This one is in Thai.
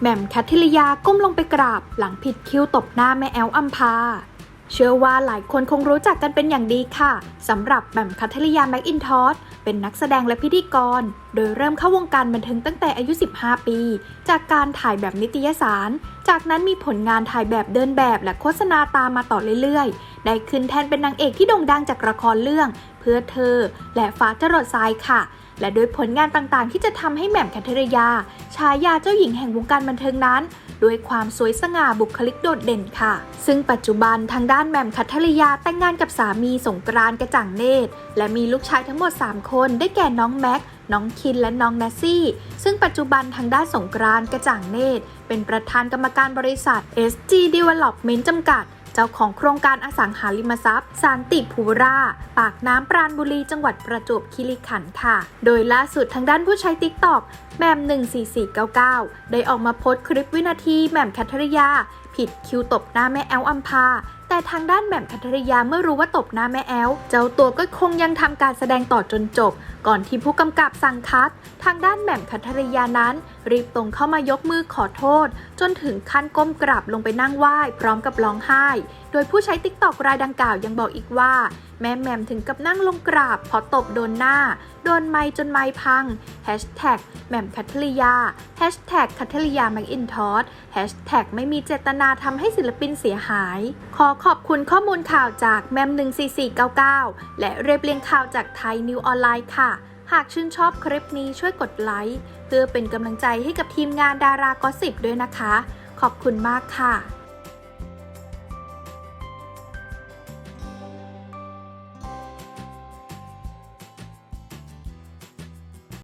แหม่มแคทธิริยาก้มลงไปกราบ หลังผิดคิ้วตบหน้าแม่แอลอัมพา เชื่อว่าหลายคนคงรู้จักกันเป็นอย่างดีค่ะสำหรับแหม่มคัทธริยาแม็กอินทอสเป็นนักแสดงและพิธีกร โดยเริ่มเข้าวงการบันเทิงตั้งแต่อายุ 15 ปี จากการถ่ายแบบนิตยสาร จากนั้นมีผลงานถ่ายแบบเดินแบบและโฆษณาตามมาต่อเรื่อยๆ ได้ขึ้นแทนเป็นนางเอกที่โด่งดังจากละครเรื่อง เพื่อเธอ และฟ้าจรดทรายค่ะและโดยผลงานต่างๆ ที่จะทำให้แหม่มแคทเธอรียาฉายาเจ้าหญิงแห่งวงการบันเทิงนั้นด้วยความสวยสง่าบุคลิกโดดเด่นค่ะ ซึ่งปัจจุบันทางด้านแหม่มคัทธริยาแต่งงานกับสามีสงกรานต์กระจ่างเนตร และมีลูกชายทั้งหมด 3 คน ได้แก่น้องแม็ก น้องคินและน้องแนสซี่ ซึ่งปัจจุบันทางด้านสงกรานต์กระจ่างเนตร เป็นประธานกรรมการบริษัท SG Development จำกัด เจ้าของโครงการอสังหาริมทรัพย์ สันติภูรา ปากน้ำปราณบุรีจังหวัดประจวบคีรีขันธ์ค่ะ โดยล่าสุดทางด้านผู้ใช้ติ๊กต็อกแหม่ม14499 ได้ออกมาโพสต์คลิปวินาทีแหม่มแคทธริยา ผิดคิวตบหน้าแม่แอลอัมพา แต่ทางด้านแหม่มคัทริยาเมื่อรู้ว่าตบหน้าแม่แอล เจ้าตัวก็คงยังทำการแสดงต่อจนจบ ก่อนที่ผู้กำกับสั่งคัด ทางด้านแหม่มคัทริยานั้น รีบตรงเข้ามายกมือขอโทษ จนถึงขั้นก้มกราบลงไปนั่งไหว้พร้อมกับร้องไห้ โดยผู้ใช้ติ๊กตอกรายดังกล่าวยังบอกอีกว่าแม่แหม่มถึงกับนั่งลงกราบเพราะตบโดนหน้า โดนไม้จนไม้พังแฮชแท็กแหม่มคัทริยาแฮชแท็กคัทริยาแมกอินทอสแฮชแท็กไม่มีเจตนาทำให้ศิลปินเสียหาย ขอขอบคุณข้อมูลข่าวจากแมม 14499 และเรียบเรียงข่าวจากไทยนิวออนไลน์ค่ะ หากชื่นชอบคลิปนี้ช่วยกดไลค์เพื่อเป็นกำลังใจให้กับทีมงานดารากอสิบด้วยนะคะ ขอบคุณมากค่ะ